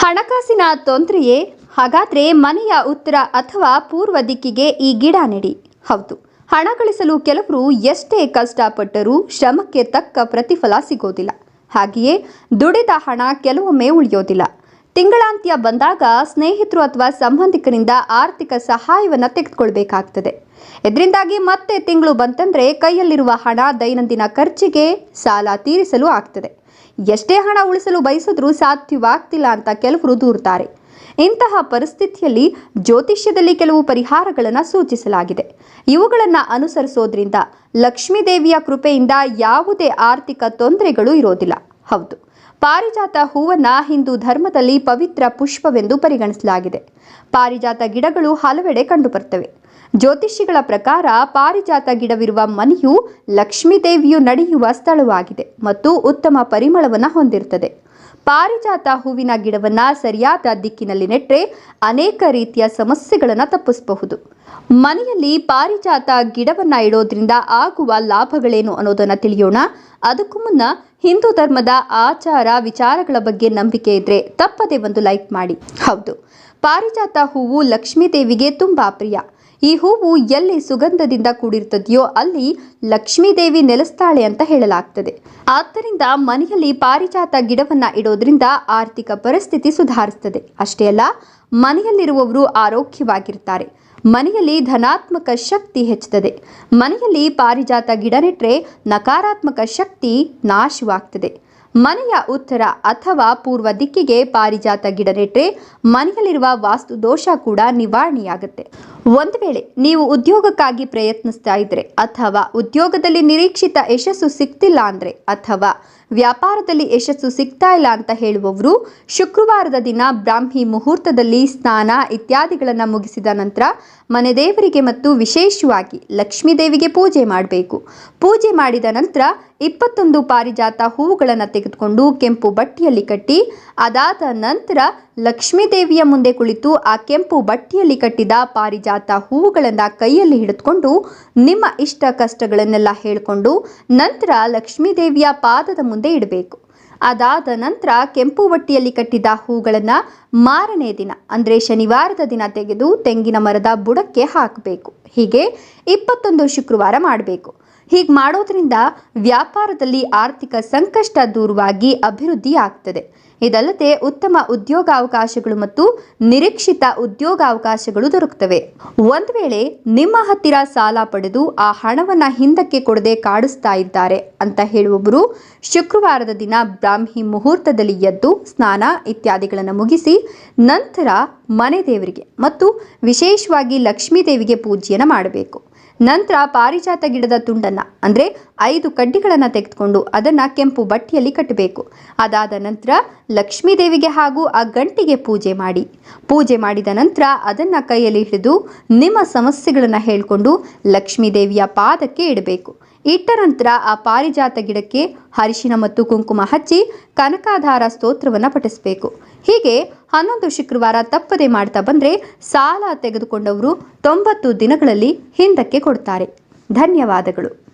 ಹಣಕಾಸಿನ ತೊಂದರೆಯೇ? ಹಾಗಾದರೆ ಮನೆಯ ಉತ್ತರ ಅಥವಾ ಪೂರ್ವ ದಿಕ್ಕಿಗೆ ಈ ಗಿಡ ನೆಡಿ. ಹೌದು, ಹಣ ಗಳಿಸಲು ಕೆಲವರು ಎಷ್ಟೇ ಕಷ್ಟಪಟ್ಟರೂ ಶ್ರಮಕ್ಕೆ ತಕ್ಕ ಪ್ರತಿಫಲ ಸಿಗೋದಿಲ್ಲ. ಹಾಗೆಯೇ ದುಡಿದ ಹಣ ಕೆಲವೊಮ್ಮೆ ಉಳಿಯೋದಿಲ್ಲ. ತಿಂಗಳಾಂತ್ಯ ಬಂದಾಗ ಸ್ನೇಹಿತರು ಅಥವಾ ಸಂಬಂಧಿಕರಿಂದ ಆರ್ಥಿಕ ಸಹಾಯವನ್ನು ತೆಗೆದುಕೊಳ್ಬೇಕಾಗ್ತದೆ. ಇದರಿಂದಾಗಿ ಮತ್ತೆ ತಿಂಗಳು ಬಂತಂದ್ರೆ ಕೈಯಲ್ಲಿರುವ ಹಣ ದೈನಂದಿನ ಖರ್ಚಿಗೆ ಸಾಲ ತೀರಿಸಲು ಆಗ್ತದೆ. ಎಷ್ಟೇ ಹಣ ಉಳಿಸಲು ಬಯಸಿದ್ರೂ ಸಾಧ್ಯವಾಗ್ತಿಲ್ಲ ಅಂತ ಕೆಲವರು ದೂರ್ತಾರೆ ಇಂತಹ ಪರಿಸ್ಥಿತಿಯಲ್ಲಿ ಜ್ಯೋತಿಷ್ಯದಲ್ಲಿ ಕೆಲವು ಪರಿಹಾರಗಳನ್ನು ಸೂಚಿಸಲಾಗಿದೆ. ಇವುಗಳನ್ನು ಅನುಸರಿಸೋದ್ರಿಂದ ಲಕ್ಷ್ಮೀ ದೇವಿಯ ಕೃಪೆಯಿಂದ ಯಾವುದೇ ಆರ್ಥಿಕ ತೊಂದರೆಗಳು ಇರೋದಿಲ್ಲ. ಹೌದು, ಪಾರಿಜಾತ ಹೂವನ್ನ ಹಿಂದೂ ಧರ್ಮದಲ್ಲಿ ಪವಿತ್ರ ಪುಷ್ಪವೆಂದು ಪರಿಗಣಿಸಲಾಗಿದೆ. ಪಾರಿಜಾತ ಗಿಡಗಳು ಹಲವೆಡೆ ಕಂಡುಬರ್ತವೆ. ಜ್ಯೋತಿಷಿಗಳ ಪ್ರಕಾರ ಪಾರಿಜಾತ ಗಿಡವಿರುವ ಮನೆಯು ಲಕ್ಷ್ಮೀ ದೇವಿಯು ನಡೆಯುವ ಸ್ಥಳವಾಗಿದೆ ಮತ್ತು ಉತ್ತಮ ಪರಿಮಳವನ್ನು ಹೊಂದಿರುತ್ತದೆ. ಪಾರಿಜಾತ ಹೂವಿನ ಗಿಡವನ್ನು ಸರಿಯಾದ ದಿಕ್ಕಿನಲ್ಲಿ ನೆಟ್ಟರೆ ಅನೇಕ ರೀತಿಯ ಸಮಸ್ಯೆಗಳನ್ನು ತಪ್ಪಿಸಬಹುದು. ಮನೆಯಲ್ಲಿ ಪಾರಿಜಾತ ಗಿಡವನ್ನು ಇಡೋದ್ರಿಂದ ಆಗುವ ಲಾಭಗಳೇನು ಅನ್ನೋದನ್ನ ತಿಳಿಯೋಣ. ಅದಕ್ಕೂ ಮುನ್ನ ಹಿಂದೂ ಧರ್ಮದ ಆಚಾರ ವಿಚಾರಗಳ ಬಗ್ಗೆ ನಂಬಿಕೆ ಇದ್ರೆ ತಪ್ಪದೆ ಒಂದು ಲೈಕ್ ಮಾಡಿ. ಹೌದು. ಪಾರಿಜಾತ ಹೂವು ಲಕ್ಷ್ಮೀ ದೇವಿಗೆ ತುಂಬಾ ಪ್ರಿಯ. ಈ ಹೂವು ಎಲ್ಲಿ ಸುಗಂಧದಿಂದ ಕೂಡಿರ್ತದೆಯೋ ಅಲ್ಲಿ ಲಕ್ಷ್ಮೀದೇವಿ ನೆಲೆಸ್ತಾಳೆ ಅಂತ ಹೇಳಲಾಗ್ತದೆ. ಆದ್ದರಿಂದ ಮನೆಯಲ್ಲಿ ಪಾರಿಜಾತ ಗಿಡವನ್ನ ಇಡೋದ್ರಿಂದ ಆರ್ಥಿಕ ಪರಿಸ್ಥಿತಿ ಸುಧಾರಿಸ್ತದೆ. ಅಷ್ಟೇ ಅಲ್ಲ, ಮನೆಯಲ್ಲಿರುವವರು ಆರೋಗ್ಯವಾಗಿರ್ತಾರೆ. ಮನೆಯಲ್ಲಿ ಧನಾತ್ಮಕ ಶಕ್ತಿ ಹೆಚ್ಚುತ್ತದೆ. ಮನೆಯಲ್ಲಿ ಪಾರಿಜಾತ ಗಿಡ ನೆಟ್ಟರೆ ನಕಾರಾತ್ಮಕ ಶಕ್ತಿ ನಾಶವಾಗ್ತದೆ. ಮನೆಯ ಉತ್ತರ ಅಥವಾ ಪೂರ್ವ ದಿಕ್ಕಿಗೆ ಪಾರಿಜಾತ ಗಿಡ ನೆಟ್ಟರೆ ಮನೆಯಲ್ಲಿರುವ ವಾಸ್ತು ದೋಷ ಕೂಡ ನಿವಾರಣೆಯಾಗುತ್ತೆ. ಒಂದು ವೇಳೆ ನೀವು ಉದ್ಯೋಗಕ್ಕಾಗಿ ಪ್ರಯತ್ನಿಸ್ತಾ ಇದ್ರೆ ಅಥವಾ ಉದ್ಯೋಗದಲ್ಲಿ ನಿರೀಕ್ಷಿತ ಯಶಸ್ಸು ಸಿಗ್ತಿಲ್ಲ ಅಂದ್ರೆ ಅಥವಾ ವ್ಯಾಪಾರದಲ್ಲಿ ಯಶಸ್ಸು ಸಿಗ್ತಾ ಇಲ್ಲ ಅಂತ ಹೇಳುವವರು ಶುಕ್ರವಾರದ ದಿನ ಬ್ರಾಹ್ಮಿ ಮುಹೂರ್ತದಲ್ಲಿ ಸ್ನಾನ ಇತ್ಯಾದಿಗಳನ್ನು ಮುಗಿಸಿದ ನಂತರ ಮನೆ ದೇವರಿಗೆ ಮತ್ತು ವಿಶೇಷವಾಗಿ ಲಕ್ಷ್ಮೀ ದೇವಿಗೆ ಪೂಜೆ ಮಾಡಬೇಕು. ಪೂಜೆ ಮಾಡಿದ ನಂತರ ಇಪ್ಪತ್ತೊಂದು ಪಾರಿಜಾತ ಹೂವುಗಳನ್ನು ತೆಗೆದುಕೊಂಡು ಕೆಂಪು ಬಟ್ಟೆಯಲ್ಲಿ ಕಟ್ಟಿ, ಅದಾದ ನಂತರ ಲಕ್ಷ್ಮೀ ದೇವಿಯ ಮುಂದೆ ಕುಳಿತು ಆ ಕೆಂಪು ಬಟ್ಟೆಯಲ್ಲಿ ಕಟ್ಟಿದ ಪಾರಿಜಾತ ಹೂವುಗಳನ್ನು ಕೈಯಲ್ಲಿ ಹಿಡಿದುಕೊಂಡು ನಿಮ್ಮ ಇಷ್ಟ ಕಷ್ಟಗಳನ್ನೆಲ್ಲ ಹೇಳಿಕೊಂಡು ನಂತರ ಲಕ್ಷ್ಮೀದೇವಿಯ ಪಾದದ ಮುಂದೆ ಇಡಬೇಕು. ಅದಾದ ನಂತರ ಕೆಂಪು ಬಟ್ಟೆಯಲ್ಲಿ ಕಟ್ಟಿದ ಹೂಗಳನ್ನು ಮಾರನೇ ದಿನ, ಅಂದರೆ ಶನಿವಾರದ ದಿನ ತೆಗೆದು ತೆಂಗಿನ ಮರದ ಬುಡಕ್ಕೆ ಹಾಕಬೇಕು. ಹೀಗೆ ಇಪ್ಪತ್ತೊಂದು ಶುಕ್ರವಾರ ಮಾಡಬೇಕು. ಹೀಗೆ ಮಾಡೋದ್ರಿಂದ ವ್ಯಾಪಾರದಲ್ಲಿ ಆರ್ಥಿಕ ಸಂಕಷ್ಟ ದೂರವಾಗಿ ಅಭಿವೃದ್ಧಿ ಆಗ್ತದೆ. ಇದಲ್ಲದೆ ಉತ್ತಮ ಉದ್ಯೋಗಾವಕಾಶಗಳು ಮತ್ತು ನಿರೀಕ್ಷಿತ ಉದ್ಯೋಗಾವಕಾಶಗಳು ದೊರಕುತ್ತವೆ. ಒಂದು ವೇಳೆ ನಿಮ್ಮ ಹತ್ತಿರ ಸಾಲ ಪಡೆದು ಆ ಹಣವನ್ನು ಹಿಂದಕ್ಕೆ ಕೊಡದೆ ಕಾಡಿಸ್ತಾ ಇದ್ದಾರೆ ಅಂತ ಹೇಳುವವರು ಶುಕ್ರವಾರದ ದಿನ ಬ್ರಾಹ್ಮಿ ಮುಹೂರ್ತದಲ್ಲಿ ಎದ್ದು ಸ್ನಾನ ಇತ್ಯಾದಿಗಳನ್ನು ಮುಗಿಸಿ ನಂತರ ಮನೆ ದೇವರಿಗೆ ಮತ್ತು ವಿಶೇಷವಾಗಿ ಲಕ್ಷ್ಮೀ ದೇವಿಗೆ ಪೂಜೆಯನ್ನು ಮಾಡಬೇಕು. ನಂತರ ಪಾರಿಜಾತ ಗಿಡದ ತುಂಡನ್ನು, ಅಂದರೆ ಐದು ಕಡ್ಡಿಗಳನ್ನು ತೆಗೆದುಕೊಂಡು ಅದನ್ನು ಕೆಂಪು ಬಟ್ಟೆಯಲ್ಲಿ ಕಟ್ಟಬೇಕು. ಅದಾದ ನಂತರ ಲಕ್ಷ್ಮೀ ದೇವಿಗೆ ಹಾಗೂ ಆ ಗಂಟಿಗೆ ಪೂಜೆ ಮಾಡಿ. ಪೂಜೆ ಮಾಡಿದ ನಂತರ ಅದನ್ನು ಕೈಯಲ್ಲಿ ಹಿಡಿದು ನಿಮ್ಮ ಸಮಸ್ಯೆಗಳನ್ನು ಹೇಳಿಕೊಂಡು ಲಕ್ಷ್ಮೀ ದೇವಿಯ ಪಾದಕ್ಕೆ ಇಡಬೇಕು. ಇಟ್ಟ ನಂತರ ಆ ಪಾರಿಜಾತ ಗಿಡಕ್ಕೆ ಹರಿಶಿನ ಮತ್ತು ಕುಂಕುಮ ಹಚ್ಚಿ ಕನಕಾಧಾರ ಸ್ತೋತ್ರವನ್ನು ಪಠಿಸಬೇಕು. ಹೀಗೆ ಹನ್ನೊಂದು ಶುಕ್ರವಾರ ತಪ್ಪದೆ ಮಾಡ್ತಾ ಬಂದರೆ ಸಾಲ ತೆಗೆದುಕೊಂಡವರು ತೊಂಬತ್ತು ದಿನಗಳಲ್ಲಿ ಹಿಂದಕ್ಕೆ ಕೊಡ್ತಾರೆ. ಧನ್ಯವಾದಗಳು.